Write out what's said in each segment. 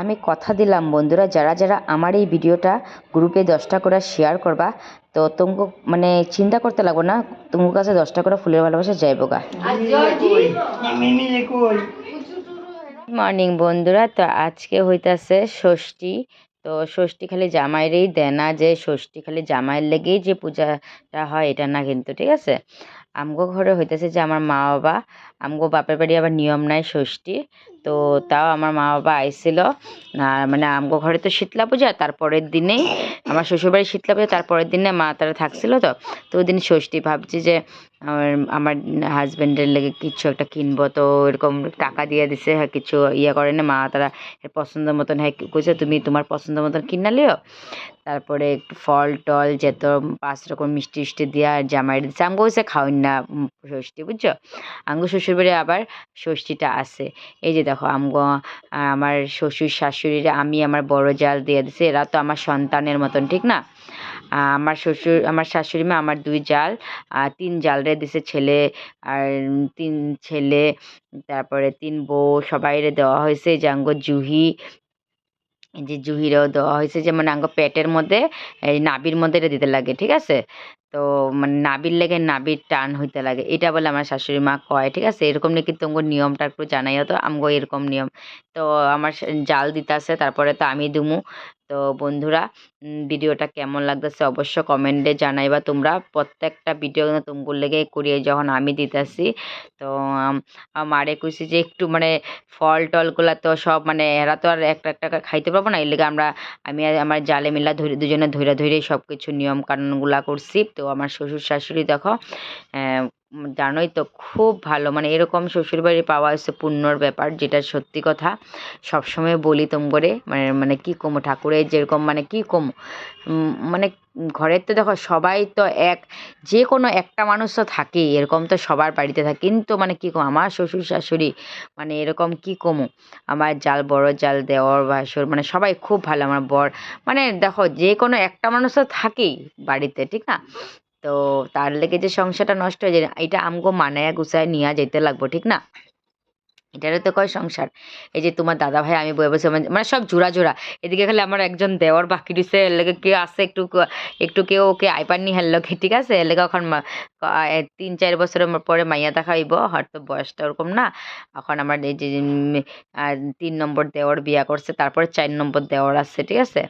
আমি কথা দিলাম, বন্ধুরা। যারা যারা আমার এই ভিডিওটা গ্রুপে দশটা করে শেয়ার করবা, তো তোমাকে মানে চিন্তা করতে লাগবো না, তোমার কাছে দশটা করে ফুলের ভালোবাসা যাইব গা। মর্নিং বন্ধুরা। তো আজকে হইতাছে ষষ্ঠী। তো ষষ্ঠী খালি জামাইরেই দেয় না যে ষষ্ঠী খালি জামাইয়ের লেগেই যে পূজাটা হয়, এটা না কিন্তু, ঠিক আছে? আমগো ঘরে হইতেছে যে আমার মা বাবা আমগো বাপের বাড়ি আবার নিয়ম নাই ষষ্ঠী। তো তাও আমার মা বাবা আইছিল মানে আমগো ঘরে তো শীতলা পূজা, তারপরের দিনেই আমার শ্বশুরবাড়ি শীতলা পূজা, তারপরের দিনে মা তারা থাকছিল তো। তো ওই দিন ষষ্ঠী ভাবছি যে, আমার আমার হাজব্যান্ডের লেগে কিছু একটা কিনবো। তো এরকম টাকা দিয়ে দিছে হ্যাঁ কিছু ইয়ে করে না, মা তারা পছন্দ মতন হ্যাঁ কইছে, তুমি তোমার পছন্দ মতন কিনা লিও। তারপরে একটু ফল টল যেত, পাঁচ রকম মিষ্টি টিষ্টি দিয়া, জামাই দিচ্ছে আমগো হচ্ছে খাওয়ান না ষষ্ঠী, বুঝছ? আমগো শ্বশুরবাড়ি আবার ষষ্ঠীটা আছে। এই যে দেখো আহ, আমার শ্বশুর শাশুড়িরা আমি আমার বড় জাল দিয়ে দিছি এরা তো আমার সন্তানের মতন ঠিক না? আমার শ্বশুর আমার শাশুড়ি মা আমার দুই জাল আর তিন জাল রে দিছে ছেলে আর তিন ছেলে তারপরে তিন বউ সবাই রে দেওয়া হয়েছে জাঙ্গ জুহি যে জুহিরও দেওয়া হয়েছে যে মানে আঙ্গ পেটের মধ্যে, এই নাবির মধ্যে এটা দিতে লাগে, ঠিক আছে? তো মানে নাবির লেগে নাবির টান হইতে লাগে, এটা বলে আমার শাশুড়ি মা কয়, ঠিক আছে? এরকম নাকি তোমার নিয়মটা একটু জানাই হতো আমগো এরকম নিয়ম। তো আমার জাল দিতে আছে তারপরে তো আমি দুমু তো বন্ধুরা ভিডিওটা কেমন লাগতেছে অবশ্য কমেন্টে জানাইবা। তোমরা প্রত্যেকটা ভিডিও কিন্তু তোমার লেগে করিয়ে যখন আমি দিতেছি, তো মারে কইছি যে একটু মানে ফল টলগুলা তো সব মানে এরা তো আর একটা একটা খাইতে পারব না, এর লেগে আমরা, আমি আমার জালে মিলা ধরে, দুজনে ধরে ধরে সব কিছু নিয়ম কানুনগুলা করছি। তো আমার শ্বশুর শাশুড়ি দেখো জানোই তো, খুব ভালো। মানে এরকম শ্বশুরবাড়ি পাওয়া হচ্ছে পুণ্যর ব্যাপার, যেটা সত্যি কথা। সবসময় বলি তোম করে মানে মানে কি কমো, ঠাকুরের যেরকম মানে কি কমো? মানে ঘরের তো দেখো, সবাই তো এক, যে কোনো একটা মানুষ তো থাকেই, এরকম তো সবার বাড়িতে থাকে। কিন্তু মানে কি কম, আমার শ্বশুর শাশুড়ি মানে এরকম কি কমো? আমার জাল, বড় জাল দেওয়ার ভাসুর মানে সবাই খুব ভালো, আমার বর। মানে দেখো, যে কোনো একটা মানুষ তো থাকেই বাড়িতে, ঠিক না? তো তার লেগে যে সংসারটা নষ্ট হয়ে যায়, এটা আমগো মানায়া গুছায় নিয়ে যেতে লাগবো, ঠিক না? এটারও তো কয় সংসার। এই যে তোমার দাদা ভাই আমি বয়ে বসে, মানে- মানে সব জোড়া জোড়া। এদিকে খালি আমার একজন দেওয়ার বাকি দিছে লেগে কে আছে, একটু একটু কেউ ওকে আইপার নি হেললো ঠিক আছে? এর লেগে এখন তিন, চার বছরের পরে মাইয়া দেখা দেখাইব হয়তো বয়সটা ওরকম না। এখন আমার এই যে তিন নম্বর দেওয়ার বিয়া করছে, তারপরে চার নম্বর দেওয়ার আছে, ঠিক আছে?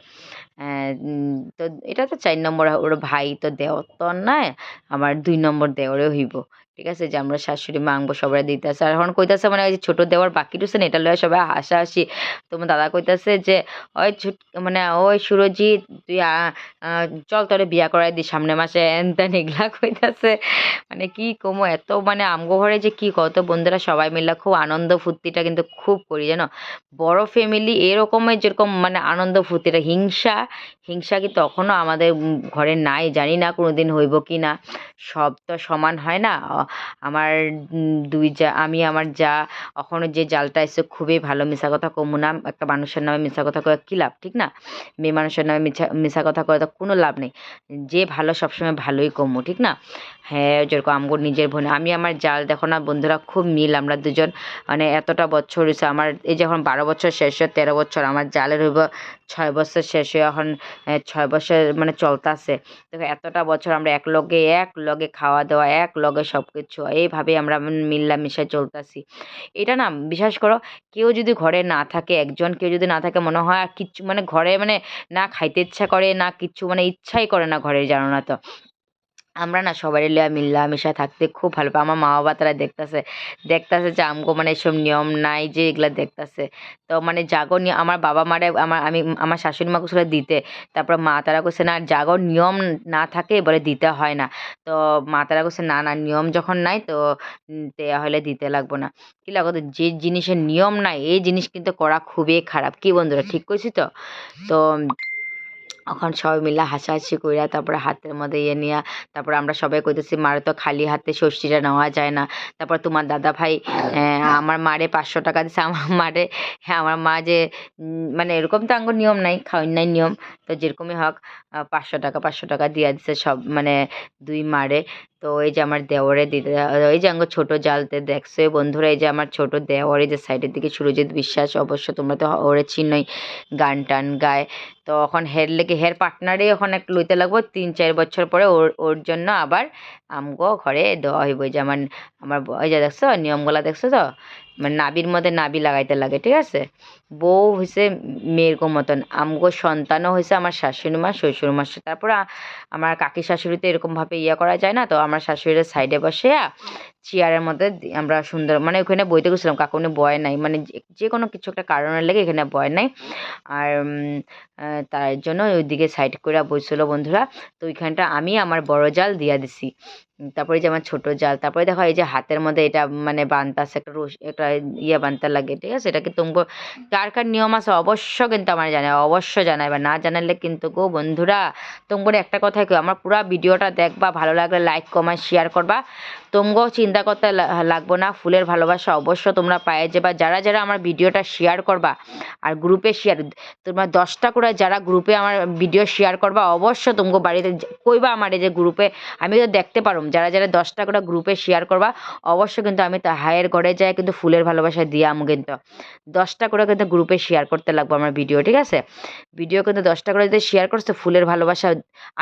তো এটা তো চার নম্বর, ওর ভাই তো দেওয়ার তো নয় আমার দুই নম্বর দেওয়ারে হইব। ঠিক আছে? যে আমরা শাশুড়ি মা আনব সবাই দিতেছে। আর এখন কইতাছে মানে ওই যে ছোট দেওয়ার বাকি রয়েছে না, এটা লয়ে সবাই হাসাহাসি। তোমার দাদা কইতাছে যে, ওই ছুট মানে ওই সুরজিৎ, তুই চল তোরে বিয়া করাই দি সামনে মাসে। এন তেন এগুলা কইতাছে। মানে কি কমো, এত মানে আমগো ঘরে যে কি কত বন্ধুরা সবাই মিলে খুব আনন্দ ফুর্তিটা কিন্তু খুব করি, জানো? বড় ফ্যামিলি এরকমের যেরকম মানে আনন্দ ফুর্তিটা, হিংসা হিংসা কি তখনও আমাদের ঘরে নাই, জানি না কোনোদিন হইব কি না সব তো সমান হয় না। আমার দুই যা আমি আমার যা এখনও যে জালটা এসে খুবই ভালো মিশা কথা কমু না একটা মানুষের নামে মিশা কথা কয়ে কী লাভ, ঠিক না? মেয়ে মানুষের নামে মিছা মিশা কথা কয়ে তো কোনো লাভ নেই। যে ভালো সবসময় ভালোই কমু, ঠিক না? হ্যাঁ যেরকম আমগো নিজের বোন, আমি আমার জাল দেখো না, বন্ধুরা খুব মিল, আমরা দুজন মানে এতটা বছর হয়েছে আমার এই যখন বারো বছর শেষ হয়, তেরো বছর, আমার জালের হইব ছয় বছর শেষ হয়ে, এখন ছয় বছর মানে চলতেছে। দেখো এতটা বছর আমরা এক লগে এক লগে খাওয়া দাওয়া এক লগে সব কিছু এইভাবে আমরা মিল্লামিশায় চলতেছি। এটা না, বিশ্বাস করো, কেউ যদি ঘরে না থাকে, একজন কেউ যদি না থাকে, মনে হয় আর কিচ্ছু মানে ঘরে মানে না খাইতে ইচ্ছা করে, না কিচ্ছু মানে ইচ্ছাই করে না ঘরে জানো না তো। আমরা না সবাই লিয়া মিল্লামিশা থাকতে খুব ভালো আমার মা বাবা তারা দেখতাছে দেখতাছে যে আমগো মানে এসব নিয়ম নাই যে এগুলা দেখতাছে। তো মানে জাগো নিয়ে আমার বাবা মারে আমার, আমি, আমার শাশুড়ি মা কুসলে দিতে, তারপর মা তারা কইছে না জাগো নিয়ম না থাকে বলে দিতে হয় না। তো মা তারা কইছে না না নিয়ম যখন নাই তো হলে দিতে লাগবো না। কি লাগো যে জিনিসের নিয়ম নাই, এই জিনিস কিন্তু করা খুবই খারাপ। কি বন্ধুরা, ঠিক কইছি তো? তো এখন সবাই মিলে হাসাহাসি কইরা তারপরে হাতের মধ্যে ইয়ে নিয়া, তারপরে আমরা সবাই কইতেছি, মারে তো খালি হাতে ষষ্ঠীটা নেওয়া যায় না। তারপর তোমার দাদা ভাই আমার মারে পাঁচশো টাকা দিছে, আমার মারে হ্যাঁ আমার মা যে মানে এরকম তো আঙ্গুর নিয়ম নাই খাওয়ার নিয়ম। তো যেরকমই হোক পাঁচশো টাকা পাঁচশো টাকা দিয়ে দিছে সব মানে দুই মারে। তো এই যে আমার দেওরে দিদা এই যে আমার ছোট জালতে দেখছ বন্ধুরা, এই যে আমার ছোট এই যে সাইডের দিকে সুরজিৎ বিশ্বাস, অবশ্য তোমরা তো ওরে চিনই গান টান গায়। তো এখন হের লেগে, হের পার্টনারই এখন এক লইতে লাগবো, তিন চার বছর পরে ওর ওর জন্য আবার আমগো ঘরে দেওয়া হইব। যে আমার আমার এই যে দেখছ, নিয়মগুলা দেখছ তো? মানে নাবির মধ্যে নাবি লাগাইতে লাগে, ঠিক আছে? বউ হয়েছে মেয়ের গো মতন, আমগো সন্তানও হয়েছে আমার শাশুড়ি মা শ্বশুর মা তারপর আমার কাকি শাশুড়িতে এরকমভাবে ইয়ে করা যায় না, তো আমার শাশুড়ির সাইডে বসে চেয়ারের মধ্যে আমরা সুন্দর মানে ওখানে বইতে গেছিলাম কাকুনি বয় নাই মানে যে- কোনো কিছু একটা কারণের লেগে এখানে বয় নাই। আর তার জন্য ওইদিকে সাইড করে বইছিল, বন্ধুরা, তো ওইখানটা আমি আমার বড় জাল দিয়া দিছি। তারপরে যে আমার ছোট জাল, তারপরে দেখো এই যে হাতের মধ্যে এটা মানে বানতে আছে, একটা রস একটা ইয়ে বানতে লাগে, ঠিক আছে? এটা কিন্তু তোমাকে কার কার নিয়ম আছে অবশ্য কিন্তু আমার জানাই অবশ্য জানাই বা না জানালে কিন্তু গো বন্ধুরা তোমার একটা কথাই কেউ আমার পুরা ভিডিওটা দেখবা, ভালো লাগলে লাইক কমেন্ট শেয়ার করবা। তোমগো চিন্তা করতে লাগবো না, ফুলের ভালোবাসা অবশ্য তোমরা পায়ে যাবা। যারা যারা আমার ভিডিওটা শেয়ার করবা আর গ্রুপে শেয়ার তোমরা দশটা করে যারা গ্রুপে আমার ভিডিও শেয়ার করবা অবশ্য তোমগো বাড়িতে কইবা আমার যে গ্রুপে আমি তো দেখতে পারুম। যারা যারা দশটা করে গ্রুপে শেয়ার করবা অবশ্য কিন্তু আমি তা হায়ের ঘরে যাই, কিন্তু ফুলের ভালোবাসা দিয়াম কিন্তু। দশটা করে কিন্তু গ্রুপে শেয়ার করতে লাগবো আমার ভিডিও ঠিক আছে? ভিডিও কিন্তু দশটা করে যদি শেয়ার করছ, ফুলের ভালোবাসা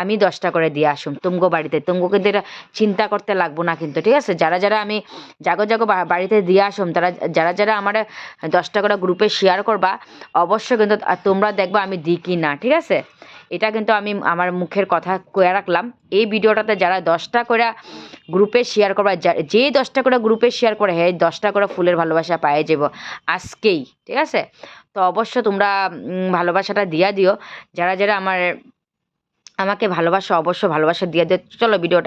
আমি দশটা করে দিয়ে আসুম। তুমগো বাড়িতে তুমগো কিন্তু এটা চিন্তা করতে লাগবো না কিন্তু, ঠিক আছে? যারা যারা যারা আমি জাগো জাগো বাড়িতে দিয়ে আসুম তারা যারা যারা আমার দশটা করে গ্রুপে শেয়ার করবা অবশ্য কিন্তু তোমরা দেখবা আমি দিই কি না, ঠিক আছে? এটা কিন্তু আমি আমার মুখের কথা কয়ে রাখলাম। এই ভিডিওটাতে যারা দশটা করে গ্রুপে শেয়ার করবা, যা- দশটা করে গ্রুপে শেয়ার করে হ্যাঁ দশটা করে ফুলের ভালোবাসা পায়ে যাব আজকেই, ঠিক আছে? তো অবশ্য তোমরা ভালোবাসাটা দিয়া দিও। যারা যারা আমার, আমাকে ভালোবাসা অবশ্য ভালোবাসা দিয়ে দিও। চলো ভিডিওটা